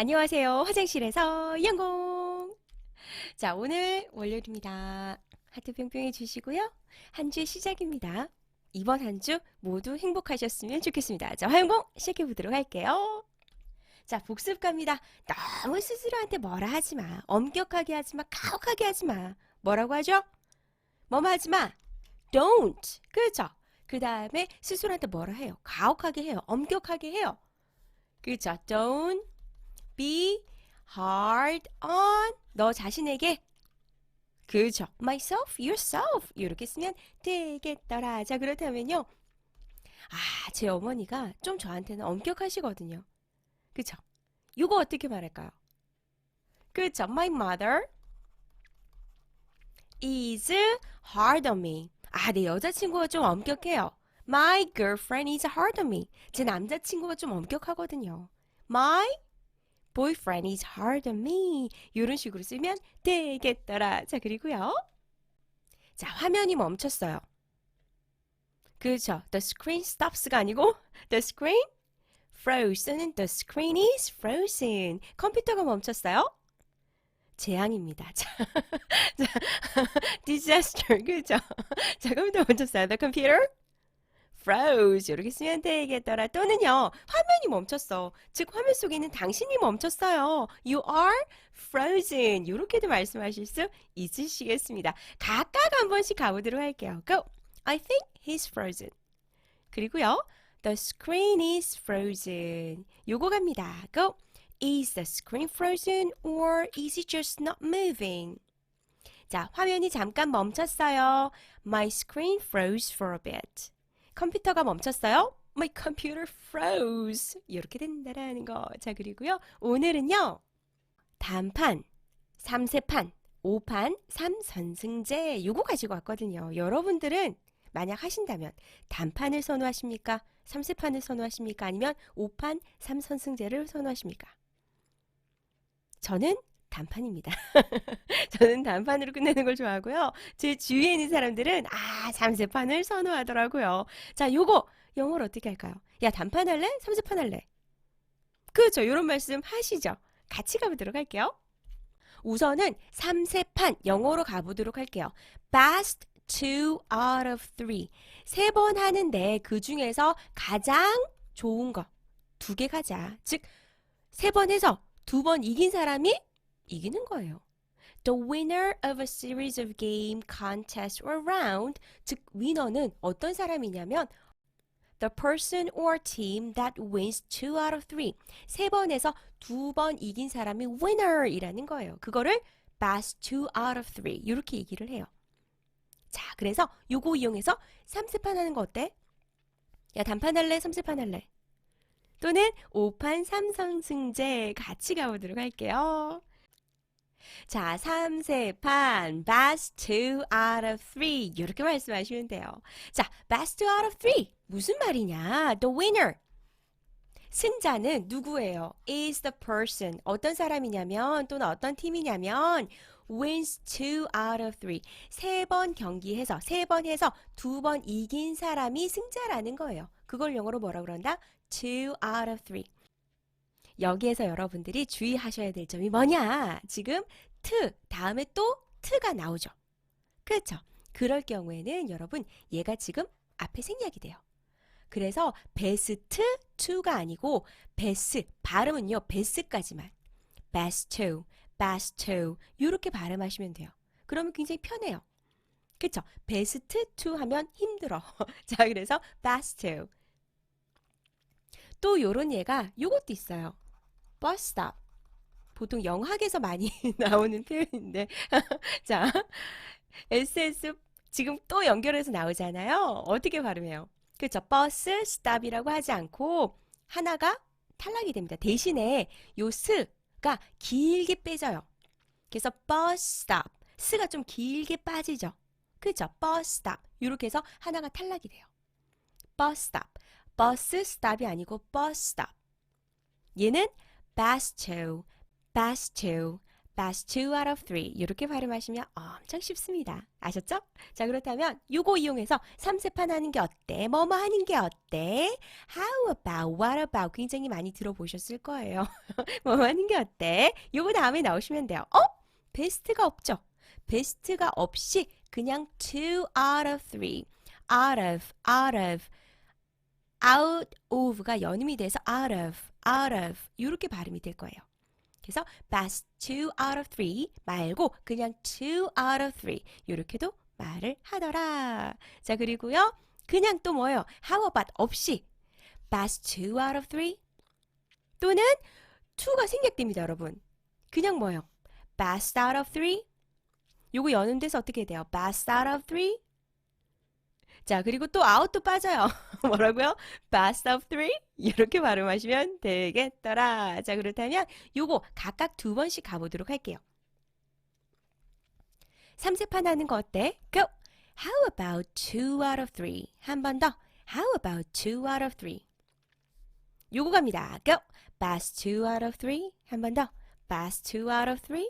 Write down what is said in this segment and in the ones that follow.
안녕하세요. 화장실에서 영공. 자, 오늘 월요일입니다. 하트 뿅뿅 해주시고요. 한 주의 시작입니다. 이번 한 주 모두 행복하셨으면 좋겠습니다. 자, 화영공 시작해 보도록 할게요. 자, 복습 갑니다. 너무 스스로한테 뭐라 하지 마. 엄격하게 하지 마. 가혹하게 하지 마. 뭐라고 하죠? 뭐뭐 하지 마. Don't. 그렇죠. 그 다음에 스스로한테 뭐라 해요? 가혹하게 해요. 엄격하게 해요. 그렇죠. Don't be hard on. 너 자신에게. 그죠? myself yourself. 이렇게 쓰면 되겠더라. 자 그렇다면요. 아 제 어머니가 좀 저한테는 엄격하시거든요. 그쵸 이거 어떻게 말할까요? 그쵸 my mother is hard on me. 아 내 여자친구가 좀 엄격해요. my girlfriend is hard on me. 제 남자친구가 좀 엄격하거든요. my boyfriend is hard on me. 이런 식으로 쓰면 되겠더라. 자, 그리고요. 자, 화면이 멈췄어요. 그렇죠. The screen stops가 아니고 the screen frozen. The screen is frozen. 컴퓨터가 멈췄어요. 재앙입니다. 자, 자 disaster. 그죠? 자, 컴퓨터 멈췄어요. The computer froze 이렇게 쓰면 되겠더라 또는요 화면이 멈췄어 즉 화면 속에 있는 당신이 멈췄어요 you are frozen 이렇게도 말씀하실 수 있으시겠습니다 각각 한 번씩 가보도록 할게요 go I think he's frozen 그리고요 the screen is frozen 요거 갑니다 go is the screen frozen or is it just not moving 자 화면이 잠깐 멈췄어요 my screen froze for a bit 컴퓨터가 멈췄어요. My computer froze. 이렇게 된다라는 거. 자, 그리고요. 오늘은요. 단판, 3세판, 5판, 3선승제 요거 가지고 왔거든요. 여러분들은 만약 하신다면 단판을 선호하십니까? 3세판을 선호하십니까? 아니면 5판, 3선승제를 선호하십니까? 저는 단판입니다. 저는 단판으로 끝내는 걸 좋아하고요. 제 주위에 있는 사람들은 아, 3세판을 선호하더라고요. 자, 요거 영어로 어떻게 할까요? 야, 단판 할래? 3세판 할래? 그렇죠. 요런 말씀 하시죠. 같이 가보도록 할게요. 우선은 3세판 영어로 가보도록 할게요. Best two out of three. 세 번 하는데 그 중에서 가장 좋은 거 두 개 가자. 즉, 세 번 해서 두 번 이긴 사람이 이기는 거예요. The winner of a series of game, contest or round, 즉 위너는 어떤 사람이냐면 the person or team that wins two out of three. 세 번에서 두 번 이긴 사람이 winner이라는 거예요. 그거를 best two out of three 이렇게 얘기를 해요. 자, 그래서 요거 이용해서 3세판 하는 거 어때? 야, 단판 할래? 3세판 할래? 또는 5판 3선승제 같이 가보도록 할게요. 자, 3세 판 best 2 out of 3 이렇게 말씀하시면 돼요. 자, best 2 out of 3 무슨 말이냐? The winner 승자는 누구예요? is the person 어떤 사람이냐면 또는 어떤 팀이냐면 wins 2 out of 3세번 경기해서 세 번 해서 두 번 이긴 사람이 승자라는 거예요. 그걸 영어로 뭐라 그런다? 2 out of 3 여기에서 여러분들이 주의하셔야 될 점이 뭐냐? 지금 트 다음에 또 트가 나오죠. 그렇죠? 그럴 경우에는 여러분 얘가 지금 앞에 생략이 돼요. 그래서 베스트 2가 아니고 베스 발음은요 베스까지만 best 2, best 2 이렇게 발음하시면 돼요. 그러면 굉장히 편해요. 그쵸? 베스트 2 하면 힘들어. 자, 그래서 2. 또 요런 예가 요것도 있어요. Stop. 보통 영학에서 많이 나오는 표현인데. 자, SS 지금 또 연결해서 나오잖아요. 어떻게 발음해요? 그렇죠. 버스 스탑이라고 하지 않고 하나가 탈락이 됩니다. 대신에 요 스가 길게 빼져요. 그래서 버스 스탑. 스가 좀 길게 빠지죠. 그렇죠. 버스 스탑. 이렇게 해서 하나가 탈락이 돼요. 버스 스탑. 버스 스탑이 아니고 버스 스탑. 얘는 best to, best to, best two out of three 이렇게 발음하시면 엄청 쉽습니다. 아셨죠? 자 그렇다면 요거 이용해서 삼세판 하는 게 어때? 뭐뭐 하는 게 어때? How about, what about 굉장히 많이 들어보셨을 거예요. 뭐뭐 하는 게 어때? 요거 다음에 나오시면 돼요. 어? 베스트가 없죠? 베스트가 없이 그냥 two out of three, out of, out of, out of가 연음이 돼서 out of, out of 이렇게 발음이 될 거예요. 그래서 best two out of three 말고 그냥 two out of three 이렇게도 말을 하더라. 자 그리고요 그냥 또 뭐예요? How about 없이 best two out of three 또는 two가 생략됩니다, 여러분. 그냥 뭐예요? best out of three 요거 연음돼서 어떻게 돼요? best out of three 자 그리고 또 out도 빠져요. 뭐라고요? best of three 이렇게 발음하시면 되겠더라. 자 그렇다면 요거 각각 두 번씩 가보도록 할게요. 삼세판 하는 거 어때? Go. How about two out of three? 한 번 더. How about two out of three? 요거 갑니다. Go. Best two out of three. 한 번 더. Best two out of three.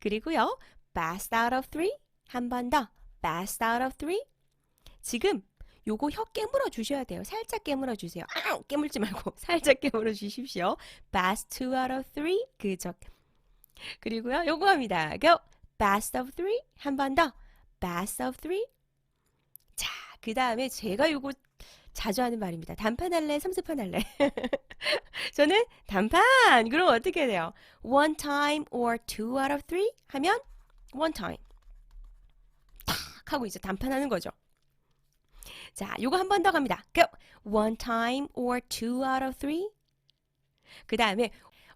그리고요. Best out of three. 한 번 더. Best out of three. 지금 요거 혀 깨물어 주셔야 돼요. 살짝 깨물어 주세요. 아, 깨물지 말고 살짝 깨물어 주십시오. Best two out of three. 그죠. 그리고요. 요거 합니다. Go. Best of three. 한 번 더. Best of three. 자, 그 다음에 제가 요거 자주 하는 말입니다. 단판 할래? 삼세판 할래? 저는 단판! 그럼 어떻게 돼요? One time or two out of three? 하면 one time. 탁 하고 이제 단판 하는 거죠. 자, 요거 한 번 더 갑니다. Go. One time or two out of three? 그 다음에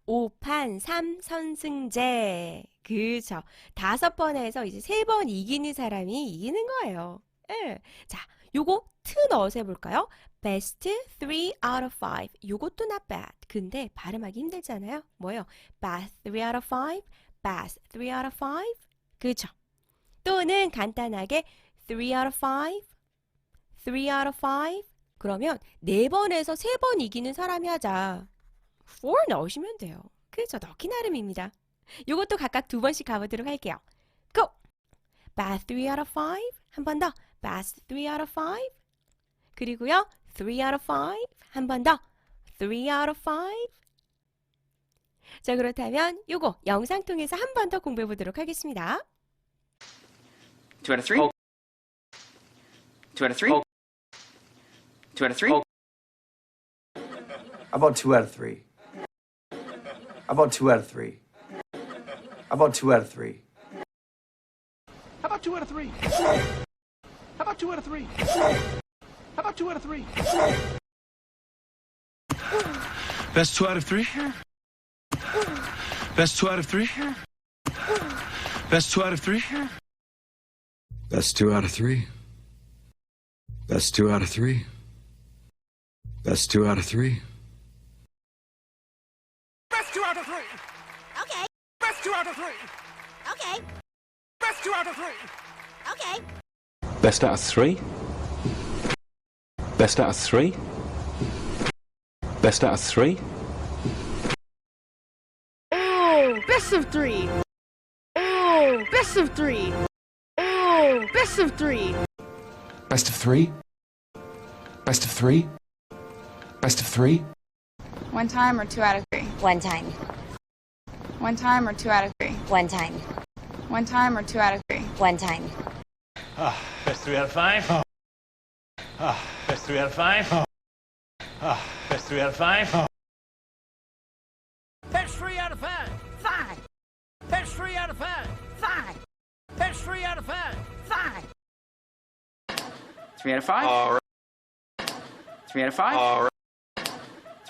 5판 3선승제. 그죠. 다섯 번 해서 이제 세 번 이기는 사람이 이기는 거예요. 예. 자, 요거 트 넣어서 해볼까요? Best 3 out of 5. 요것도 not bad. 근데 발음하기 힘들잖아요. 뭐예요? Best 3 out of 5. Best 3 out of 5. 그죠. 또는 간단하게 3 out of 5. 3 out of 5. 그러면 네 번에서 세 번 이기는 사람이 하자. 4 넣으시면 돼요. 그죠? 넣기 나름입니다. 요것도 각각 두 번씩 가보도록 할게요. Go! Best 3 out of 5. 한 번 더. Best 3 out of 5. 그리고요. 3 out of 5. 한 번 더. 3 out of 5. 자, 그렇다면 요거 영상 통해서 한 번 더 공부해 보도록 하겠습니다. Two out of three. Two out of three. Two out of three. How about two out of three? How about two out of three? How about two out of three? How about two out of three? How about two out of three? How about two out of three? Best two out of three? Best two out of three? Best two out of three? Best two out of three. Best two out of three. Best two out of three. Best two out of three. Okay, Best two out of three. okay, Best two out of three. okay. Best out of three. Best out of three. Best out of three. Oh, best of three. Oh, best of three. Oh, best of three. Best of three? Best of three? Best of three? One time or two out of three? One time, One time or two out of three? one time, One time or two out of three? one time. Best three out of five. Best three out of five. Best three out of five. Best three out of five. Five, Best three out of five. five, Best three out of five. five. Three out of five. All right. Three out of five.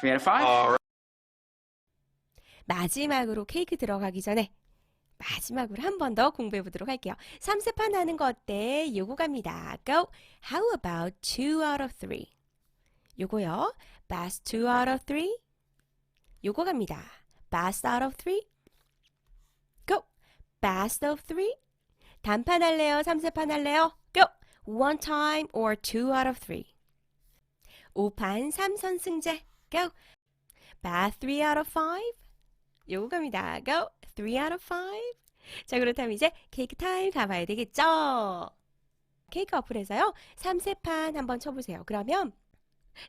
Three out of five. 마지막으로 케이크 들어가기 전에 마지막으로 한 번 더 공부해 보도록 할게요. 3세판 하는 거 어때? 요거 갑니다. Go. How about two out of three? 요거요. Best two out of three. 요거 갑니다. Best out of three. Go. Best of three. 단판 할래요? 3세판 할래요? Go. One time or two out of three. 5판 3선승제. Go. Best three out of five. 요거 갑니다. Go. 3 out of 5? 자, 그렇다면 이제 케이크 타임 가봐야 되겠죠? 케이크 어플에서요. 3세판 한번 쳐보세요. 그러면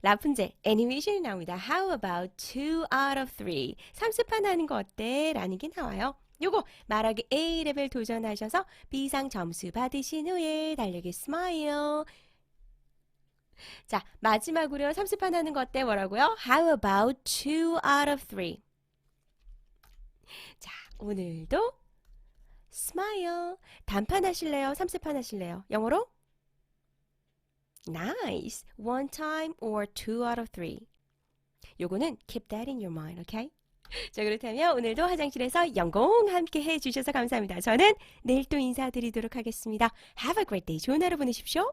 라푼젤 애니메이션이 나옵니다. How about 2 out of 3? 3세판 하는 거 어때? 라는 게 나와요. 요거 말하기 A레벨 도전하셔서 B상 점수 받으신 후에 달력에 스마일 자 마지막으로 3세판 하는 거 어때? 뭐라고요? How about 2 out of 3? 자 오늘도 스마일 단판 하실래요? 3세판 하실래요? 영어로? Nice. One time or two out of three. 요거는 keep that in your mind, okay? 자, 그렇다면 오늘도 화장실에서 영공 함께 해주셔서 감사합니다. 저는 내일 또 인사드리도록 하겠습니다. Have a great day. 좋은 하루 보내십시오.